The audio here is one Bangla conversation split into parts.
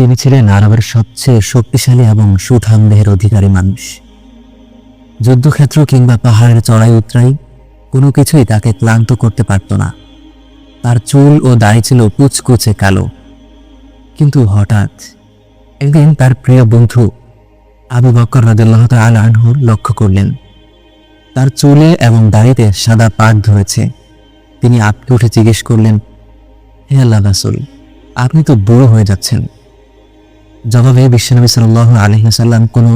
তিনি ছিলেন আরবের সবচেয়ে শক্তিশালী এবং সুঠাম দেহের অধিকারী মানুষ। যুদ্ধক্ষেত্র কিংবা পাহাড়ের চড়াই উতরাই কোনো কিছুই তাকে ক্লান্ত করতে পারত না। তার চুল ও দাড়ি ছিল কুচকুচে কালো। কিন্তু হঠাৎ একদিন তার প্রিয় বন্ধু আবু বকর রাদিল্লাহ আল আনহুর লক্ষ্য করলেন, তার চুলে এবং দাড়িতে সাদা পাট ধরেছে। তিনি আপকে উঠে জিজ্ঞেস করলেন, হে আল্লাহ রাসুল, আপনি তো বুড়ো হয়ে যাচ্ছেন। জবাবে বিশ্বনবী সাল্লাহ আলহিহাসাল্লাম কোনো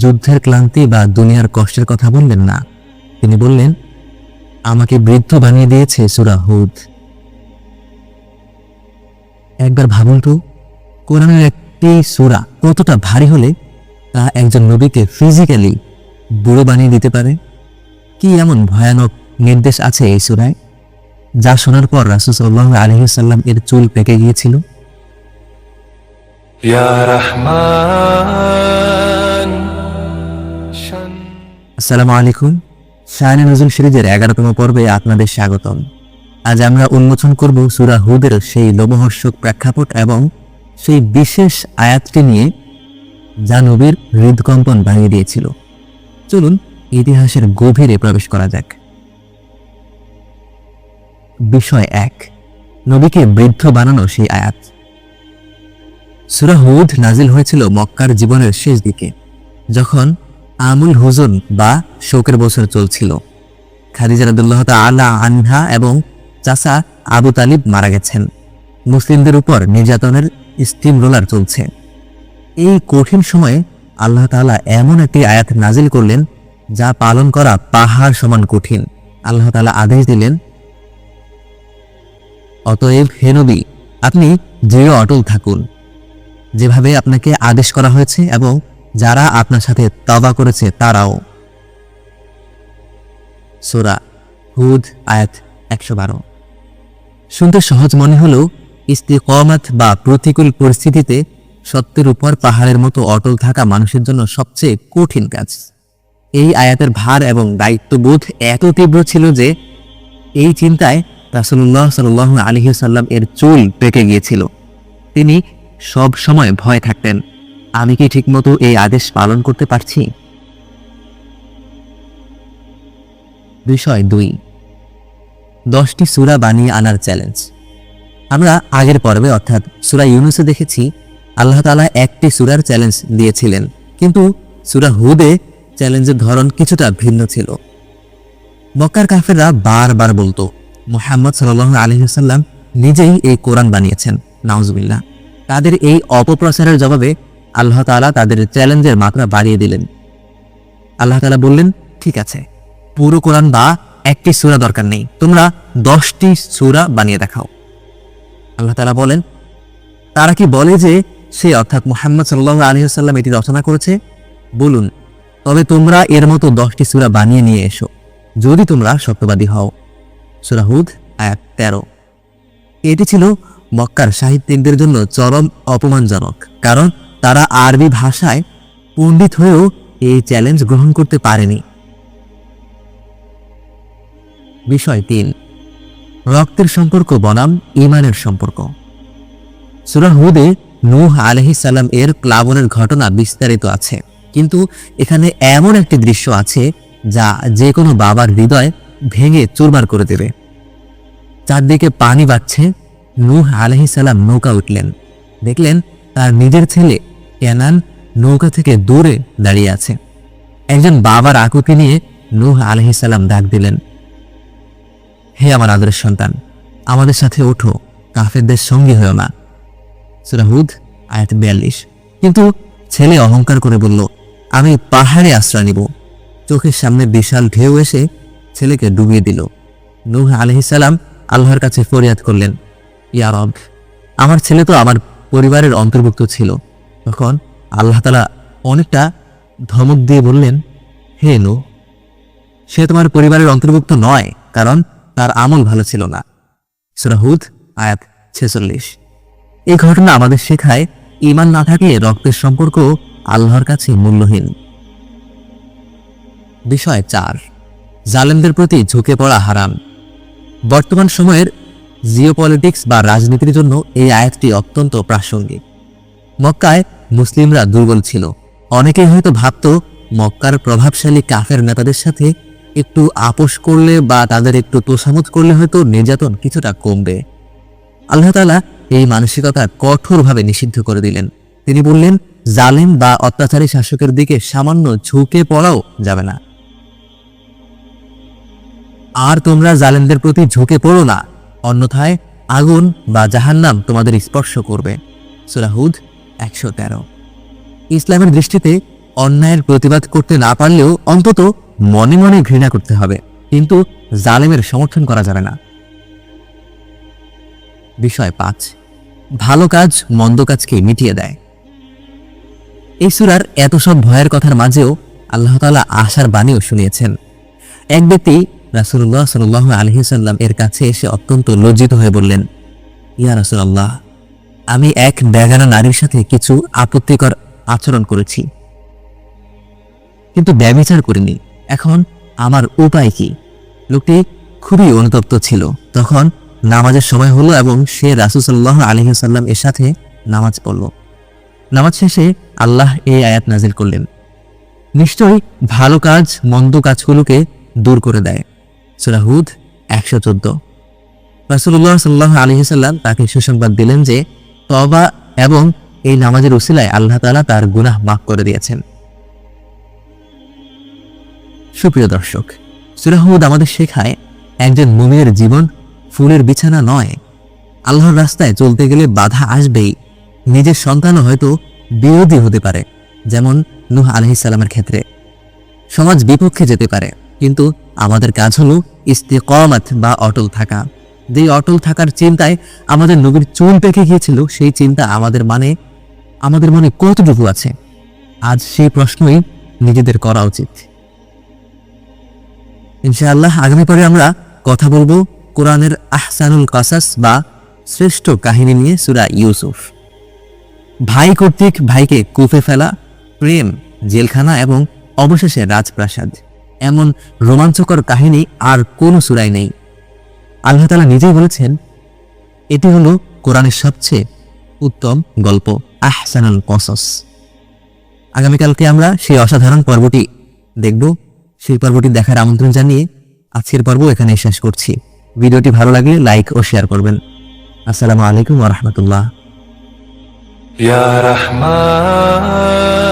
যুদ্ধের ক্লান্তি বা দুনিয়ার কষ্টের কথা বললেন না। তিনি বললেন, আমাকে বৃদ্ধ বানিয়ে দিয়েছে সুরাহুদ একবার ভাবুন তো, কোরআনের একটি সুরা কতটা ভারী হলে তা একজন নবীকে ফিজিক্যালি বুড়ো বানিয়ে দিতে পারে? কি এমন ভয়ানক নির্দেশ আছে এই সুরায়, যা শোনার পর রাসুসাল্লাহ আলহিহাল্লাম এর চুল পেকে গিয়েছিল? আসসালামু আলাইকুম। শায়নে নজরুল সিরিজের এগারোতম পর্বে আপনাদের স্বাগতম। আজ আমরা উন্মোচন করব সুরা হুদের সেই লোমহর্ষক প্রেক্ষাপট এবং সেই বিশেষ আয়াতটি নিয়ে যা নবীর হৃদকম্পন ভাঙিয়ে দিয়েছিল। চলুন ইতিহাসের গভীরে প্রবেশ করা যাক। বিষয় এক, নবীকে বৃদ্ধ বানানো সেই আয়াত। সুরা হুদ নাজিল হয়েছিল মক্কার জীবনের শেষ দিকে, যখন আমুল হুজন বা শোকের বছর চলছিল। খাদিজা রাদুল্লাহ আলা আনহা এবং চাচা আবু তালিব মারা গেছেন। মুসলিমদের উপর নির্যাতনের স্টিম রোলার চলছে। এই কঠিন সময়ে আল্লাহ তাআলা এমন একটি আয়াত নাজিল করলেন, যা পালন করা পাহাড় সমান কঠিন। আল্লাহ তাআলা আদেশ দিলেন, অতএব হেনবি আপনি দৃঢ় অটল থাকুন। যেভাবে আপনাকে আদেশ করা হয়েছে এবং যারা আপনার সাথে তবা করেছে তারাও। সোরা হুদ, আয়াত একশো বারো। শুনতে সহজ মনে হলেও ইস্তিকমাত বা প্রতিকূল পরিস্থিতিতে সত্যের উপর পাহাড়ের মতো অটল থাকা মানুষের জন্য সবচেয়ে কঠিন কাজ। এই আয়াতের ভার এবং দায়িত্ববোধ এত তীব্র ছিল যে এই চিন্তায় রাসুল্লাহ সাল আলহিসাল্লাম এর চুল পেকে গিয়েছিল। তিনি সব সময় ভয় থাকতেন। আমি কি ঠিকমতো এই আদেশ পালন করতে পারছি? বিষয় দুই। দশটি সুরা বানিয়ে আনার চ্যালেঞ্জ আমরা আগের পর্বে অর্থাৎ সুরা ইউনুসে দেখেছি, আল্লাহ তাআলা একটি সুরার চ্যালেঞ্জ দিয়েছিলেন। কিন্তু সুরা হুদে চ্যালেঞ্জের ধরন কিছুটা ভিন্ন ছিল। মক্কার কাফেররা বারবার বলতো, মোহাম্মদ সাল্লাহ আলহিহাল্লাম নিজেই এই কোরআন বানিয়েছেন। নাউজুবিল্লাহ। তাদের এই অপপ্রচারের জবাবে আল্লাহ তাআলা তাদের চ্যালেঞ্জের মাত্রা বাড়িয়ে দিলেন। আল্লাহ তাআলা বললেন, ঠিক আছে, পুরো কোরআন বা একটি সুরা দরকার নেই। তোমরা দশটি সূরা বানিয়ে দেখাও। আল্লাহ তাআলা বলেন, তারা কি বলে যে সে অর্থাৎ মুহাম্মদ সাল্লাহ আলহিহাল্লাম এটি রচনা করেছে? বলুন, তবে তোমরা এর মতো দশটি সুরা বানিয়ে নিয়ে এসো, যদি তোমরা সত্যবাদী হও। সূরা হুদ, আয়াত তেরো। এটি ছিল মক্কার সাহিত্যিকদের জন্য চরম অপমানজনক, কারণ তারা আরবি ভাষায় পণ্ডিত হয়েও এই চ্যালেঞ্জ গ্রহণ করতে পারেনি। বিষয় তিন, রক্তের সম্পর্ক বনাম, ইমানের সম্পর্ক। সুরা হুদে নূহ আলহি সালাম এর প্লাবনের ঘটনা বিস্তারিত আছে, কিন্তু এখানে এমন একটি দৃশ্য আছে যা যে কোনো বাবার হৃদয় ভেঙে চুরমার করে দেবে। চারদিকে পানি বাড়ছে নূহ সালাম নৌকা উঠলেন। দেখলেন তার নিজের ছেলে কেনান নৌকা থেকে দূরে দাঁড়িয়ে আছে। একজন বাবার আকুতি নিয়ে নূহ সালাম ডাক দিলেন, হে আমার আদরের সন্তান, আমাদের সাথে ওঠো, কাফেরদের সঙ্গী হয়েও না। সুরাহুদ আয়াত বিয়াল্লিশ। কিন্তু ছেলে অহংকার করে বলল, আমি পাহাড়ে আশ্রয় নিব। চোখের সামনে বিশাল ঢেউ এসে ছেলেকে ডুবিয়ে দিল। নূহ আলহিসাল্লাম আল্লাহর কাছে ফরিয়াদ করলেন ইয়া রব, আমার ছেলে তো আমার পরিবারের অন্তর্ভুক্ত ছিল। তখন আল্লাহ তালা অনেকটা ধমক দিয়ে বললেন, হে নূহ, সে তোমার পরিবারের অন্তর্ভুক্ত নয়, কারণ তার আমল ভালো ছিল না। সুরাহুদ আয়াত ছেচল্লিশ। এই ঘটনা আমাদের শেখায় ইমান না থাকলে রক্তের সম্পর্ক আল্লাহর কাছে মূল্যহীন। বিষয় চার, জালেমদের প্রতি ঝুঁকে পড়া হারাম। বর্তমান সময়ের জিওপলিটিক্স বা রাজনীতির জন্য এই আয়াতটি অত্যন্ত প্রাসঙ্গিক। মক্কায় মুসলিমরা দুর্বল ছিল। অনেকেই হয়তো ভাবতো, মক্কার প্রভাবশালী কাফের নেতাদের সাথে একটু আপোষ করলে বা তাদের একটু তোষামত করলে হয়তো নির্যাতন কিছুটা কমবে। আল্লাহ তাআলা এই মানসিকতা কঠোরভাবে নিষিদ্ধ করে দিলেন। তিনি বললেন, জালেম বা অত্যাচারী শাসকের দিকে সামান্য ঝুঁকে পড়াও যাবে না। আর তোমরা জালেমদের প্রতি ঝুঁকে পড়ো না। অন্যথায় আগুন বা জাহান্নাম তোমাদের স্পর্শ করবে। সুরাহুদ একশো তেরো। ইসলামের দৃষ্টিতে অন্যায়ের প্রতিবাদ করতে না পারলেও অন্তত মনে মনে ঘৃণা করতে হবে। কিন্তু জালেমের সমর্থন করা যাবে না। বিষয় পাঁচ। ভালো কাজ মন্দ কাজকে মিটিয়ে দেয়। এই সুরার এত সব ভয়ের কথার মাঝেও আল্লাহ তাআলা আশার বাণীও শুনিয়েছেন। এক ব্যক্তি রাসূলুল্লাহ সাল্লাহ আলহিসাল্লাম এর কাছে এসে অত্যন্ত লজ্জিত হয়ে বললেন, ইয়া রাসূলুল্লাহ, আমি এক বেগানা নারীর সাথে কিছু আপত্তিকর আচরণ করেছি, কিন্তু ব্যবিচার করিনি। এখন আমার উপায় কি? লোকটি খুবই অনুতপ্ত ছিল। তখন নামাজের সময় হলো এবং সে রাসুসাল্লাহ আলহিসাল্লাম এর সাথে নামাজ পড়ল। নামাজ শেষে আল্লাহ এই আয়াত নাজিল করলেন, নিশ্চয়ই ভালো কাজ, মন্দ কাজগুলোকে দূর করে দেয়। সুরাহুদ একশো চোদ্দ। রাসুল্লাহ সাল্লাহ আলহিসাল্লাম তাকে সুসংবাদ দিলেন যে তবা এবং এই নামাজের উসিলায় আল্লাহ তাআলা তার গুনাহ মাফ করে দিয়েছেন। সুপ্রিয় দর্শক সুরাহুদ আমাদের শেখায় একজন মুমিনের জীবন ফুলের বিছানা নয়। আল্লাহর রাস্তায় চলতে গেলে বাধা আসবেই। নিজের সন্তানও হয়তো বিরোধী হতে পারে, যেমন নূহ আলহিসাল্লামের ক্ষেত্রে। সমাজ বিপক্ষে যেতে পারে, কিন্তু আমাদের কাজ হলো ইস্তেকমাত বা অটল থাকা। যেই অটল থাকার চিন্তায় আমাদের নবীর চুল পেকে গিয়েছিল, সেই চিন্তা আমাদের মানে আমাদের মনে কতটুকু আছে? আজ সেই প্রশ্নই নিজেদের করা উচিত। ইনশাআল্লাহ, আগামী পরে আমরা কথা বলব কোরআনের আহসানুল কাসাস বা শ্রেষ্ঠ কাহিনী নিয়ে সুরা ইউসুফ। ভাই কর্তৃক ভাইকে কুফে ফেলা, প্রেম, জেলখানা এবং অবশেষে রাজপ্রাসাদ। এমন রোমাঞ্চকর কাহিনী আর কোনো সুরাই নেই আল্লাহ তালা নিজেই বলেছেন এটি হলো কোরআনের সবচেয়ে উত্তম গল্প আহসানুল কসস আগামীকালকে আমরা সেই অসাধারণ পর্বটি দেখব সেই পর্বটি দেখার আমন্ত্রণ জানিয়ে আজকের পর্ব এখানে শেষ করছি ভিডিওটি ভালো লাগলে লাইক ও শেয়ার করবেন আসসালামু আলাইকুম ওয়া রাহমাতুল্লাহ يا رحمن